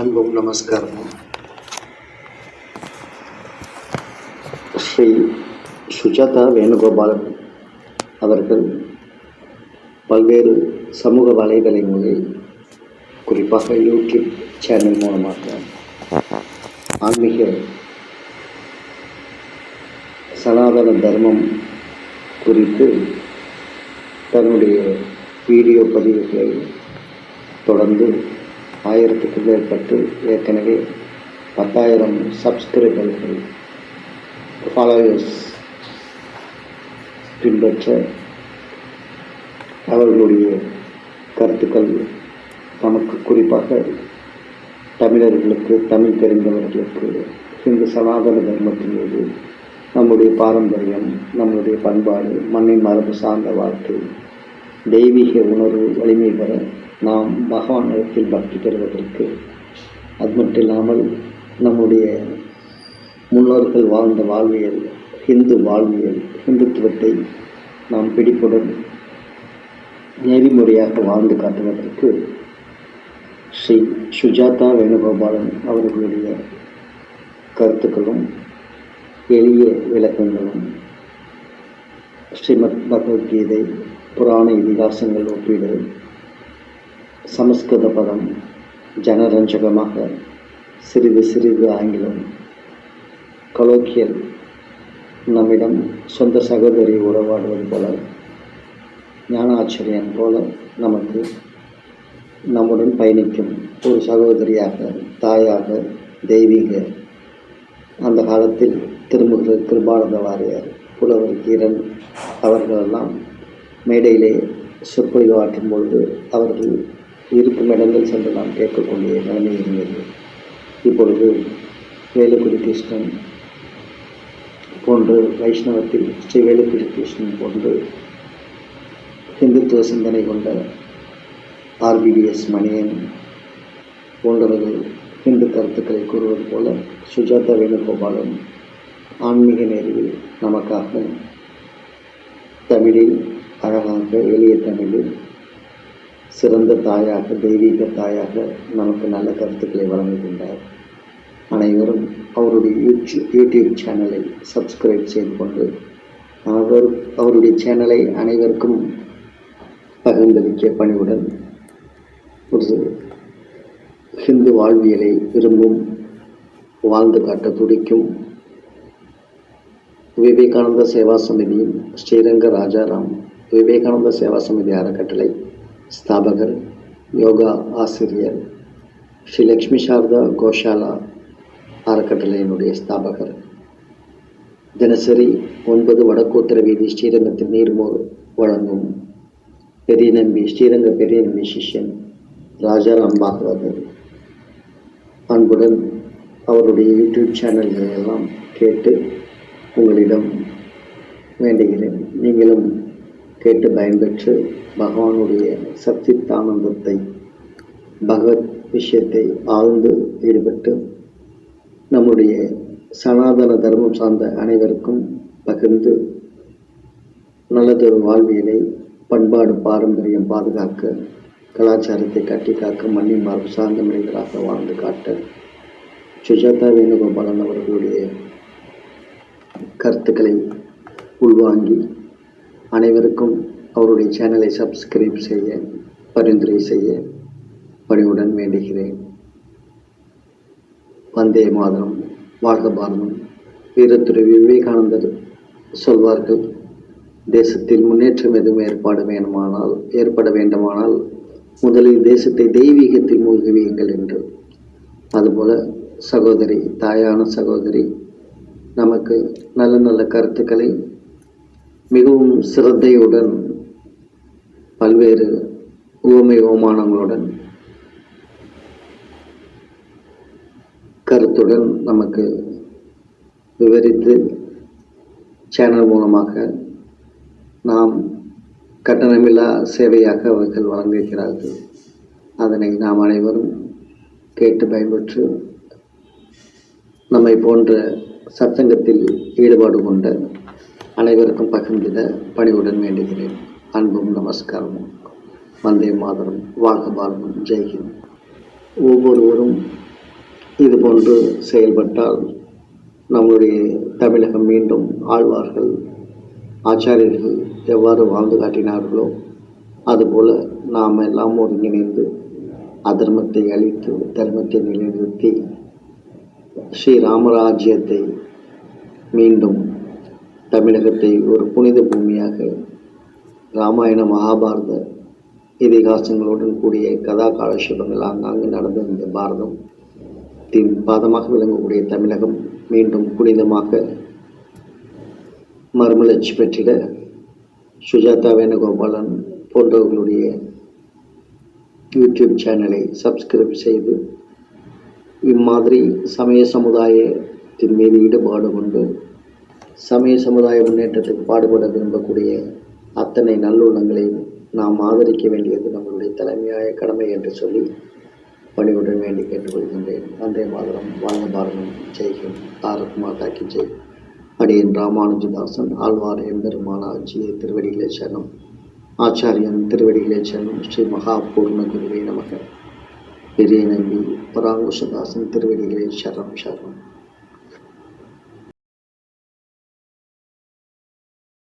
அன்பும் நமஸ்காரமும். ஸ்ரீ சுஜாதா வேணுகோபாலன் அவர்கள் பல்வேறு சமூக வலைதளங்களில் குறிப்பாக யூடியூப் சேனல் மூலமாக ஆன்மீக சனாதன தர்மம் குறித்து தன்னுடைய வீடியோ பதிவுகளை தொடர்ந்து ஆயிரத்துக்கும் மேற்பட்டு ஏற்கனவே பத்தாயிரம் சப்ஸ்கிரைபர்கள் ஃபாலோவர்ஸ் பின்பற்ற அவர்களுடைய கருத்துக்கள் நமக்கு குறிப்பாக தமிழர்களுக்கு தமிழ் தெரிந்தவர்களுக்கு இந்து சனாதன தர்மத்தின் மீது நம்முடைய பாரம்பரியம் நம்முடைய பண்பாடு மண்ணின் மரபு சார்ந்த வாழ்க்கை தெய்வீக உணர்வு வலிமை பெற நாம் பகவானிடத்தில் பக்தி பெறுவதற்கு அது மட்டும் இல்லாமல் நம்முடைய முன்னோர்கள் வாழ்ந்த வாழ்வியல் ஹிந்து வாழ்வியல் ஹிந்துத்துவத்தை நாம் பிடிப்புடன் நெறிமுறையாக வாழ்ந்து காட்டுவதற்கு ஸ்ரீ சுஜாதா வேணுகோபாலன் அவர்களுடைய கருத்துக்களும் எளிய விளக்கங்களும் ஸ்ரீமத் பகவத்கீதை புராண இதிகாசங்கள் ஒப்பீடு சமஸ்கிருத பதம் ஜனரஞ்சகமாக சிறிது சிறிது ஆங்கிலம். கலோக்கியல் நம்மிடம் சொந்த சகோதரி உறவாடுவது போல ஞானாச்சரியன் போல நமக்கு நம்முடன் பயணிக்கும் ஒரு சகோதரியாக தாயாக தெய்வீக அந்த காலத்தில் திருமுக கிருபானந்த வாரியார் புலவர் கீரன் அவர்களெல்லாம் மேடையிலே சொற்பொழிவாற்றும் பொழுது அவர்கள் இருக்கும் இடங்கள் சென்று நாம் கேட்கக்கூடிய நிலைமை இருந்தது. இப்பொழுது வேலுக்குடி கிருஷ்ணன் போன்று வைஷ்ணவத்தில் ஸ்ரீ வேலுக்குடி கிருஷ்ணன் போன்று இந்துத்துவ சிந்தனை கொண்ட ஆர்பிடிஎஸ் மணியன் போன்றவர்கள் இந்து கருத்துக்களை கூறுவது போல சுஜாதா வேணுகோபாலன் ஆன்மீக நேரில் நமக்காக தமிழில் அழகாக எளிய தமிழில் சிறந்த தாயாக தெய்வீக தாயாக நமக்கு நல்ல கருத்துக்களை வழங்குகின்றார். அனைவரும் அவருடைய யூடியூப் யூடியூப் சேனலை சப்ஸ்கிரைப் செய்து கொண்டு அவர் அவருடைய சேனலை அனைவருக்கும் பகிர்ந்தளிக்க பணிவுடன் ஒரு ஹிந்து வாழ்வியலை விரும்பும் வாழ்ந்து காட்ட துடிக்கும் விவேகானந்த சேவா சமிதியின் ஸ்ரீரங்க ராஜாராம் விவேகானந்த சேவா சமிதி அறக்கட்டளை ஸ்தாபகர் யோகா ஆசிரியர் ஸ்ரீ லக்ஷ்மி சாரதா கோஷாலா அறக்கட்டளையினுடைய ஸ்தாபகர் தினசரி ஒன்பது வடக்கூத்தர வீதி ஸ்ரீரங்கத்தில் நீர்மோர் வழங்கும் பெரிய நம்பி ஸ்ரீரங்க பெரிய நம்பி சிஷ்யன் ராஜா பாகவதர் அன்புடன் அவருடைய யூடியூப் சேனல்களை எல்லாம் கேட்டு உங்களிடம் வேண்டுகிறேன். நீங்களும் கேட்டு பயன்பெற்று பகவானுடைய சக்தி தானந்தத்தை பகவத் விஷயத்தை ஆழ்ந்து ஈடுபட்டு நம்முடைய சனாதன தர்மம் சார்ந்த அனைவருக்கும் பகிர்ந்து நல்லதொரு வாழ்வியலை பண்பாடு பாரம்பரியம் பாதுகாக்க கலாச்சாரத்தை கட்டி காக்க மண்ணின் மரபு சார்ந்த மனிதராக வாழ்ந்து காட்ட சுஜாதா வேணுகோபாலன் அவர்களுடைய கருத்துக்களை உள்வாங்கி அனைவருக்கும் அவருடைய சேனலை சப்ஸ்கிரைப் செய்ய பரிந்துரை செய்ய பணிவுடன் வேண்டுகிறேன். வந்தே மாதரம். வாழ்க பாரதம். வீரத்துறை விவேகானந்தர் சொல்வார்கள் தேசத்தில் முன்னேற்றம் எதுவும் ஏற்பாடு வேண்டுமானால் ஏற்பட வேண்டுமானால் முதலில் தேசத்தை தெய்வீகத்தில் மூழ்குவீங்கள் என்று. அதுபோல சகோதரி தாயான சகோதரி நமக்கு நல்ல நல்ல கருத்துக்களை மிகவும் சிரத்தையுடன் பல்வேறு உவமை ஓமானங்களுடன் கருத்துடன் நமக்கு விவரித்து சேனல் மூலமாக நாம் கட்டணமில்லா சேவையாக அவர்கள் வழங்குகிறார்கள் அதனை நாம் அனைவரும் கேட்டு பயன்பெற்று நம்மை போன்ற சத்சங்கத்தில் ஈடுபாடு கொண்ட அனைவருக்கும் பகிர்ந்திட பணிவுடன் வேண்டுகிறேன். அன்பும் நமஸ்காரமும். வந்தே மாதரம். வாழ்க பாரதம் ஜெய்ஹிந்த் ஒவ்வொருவரும் இது போன்று செயல்பட்டால் நம்முடைய தமிழகம் மீண்டும் ஆழ்வார்கள் ஆச்சாரியர்கள் எவ்வாறு வாழ்ந்து காட்டினார்களோ அதுபோல நாம் எல்லாம் ஒருங்கிணைந்து அதர்மத்தை அழித்து தர்மத்தை நிலைநிறுத்தி ஸ்ரீ ராமராஜ்யத்தை மீண்டும் தமிழகத்தை ஒரு புனித பூமியாக ராமாயண மகாபாரத இதிகாசங்களுடன் கூடிய கதா காலட்சேபங்கள் ஆங்காங்கு நடந்த இந்த பாரதம் தின் பாதமாக விளங்கக்கூடிய தமிழகம் மீண்டும் புனிதமாக மறுமலர்ச்சி பெற்றிட சுஜாதா வேணுகோபாலன் போன்றவர்களுடைய யூடியூப் சேனலை சப்ஸ்கிரைப் செய்து இம்மாதிரி சமய சமுதாயத்தின் மீது ஈடுபாடு கொண்டு சமய சமுதாய முன்னேற்றத்துக்கு பாடுபட விரும்பக்கூடிய அத்தனை நல்லுள்ளங்களையும் நாம் ஆதரிக்க வேண்டியது நம்மளுடைய தலைமையாய கடமை என்று சொல்லி பணிவுடன் வேண்டி கேட்டுக்கொள்கின்றேன். அன்றைய மாதரம் வாழ்ந்த பாரதம். ஜெய்ஹிந்த் பாரத் மாதா கி ஜெய். அடியன் ராமானுஜதாசன். ஆழ்வார் எம்பெருமான ஜி திருவடிகளே சரணம் ஆச்சாரியன் திருவடிகளே சரணம் ஸ்ரீ மகா பூர்ண குருவே நமக. பெரிய நம்பி பராங்குஷதாசன் திருவடிகளே சரணம் சரணம்.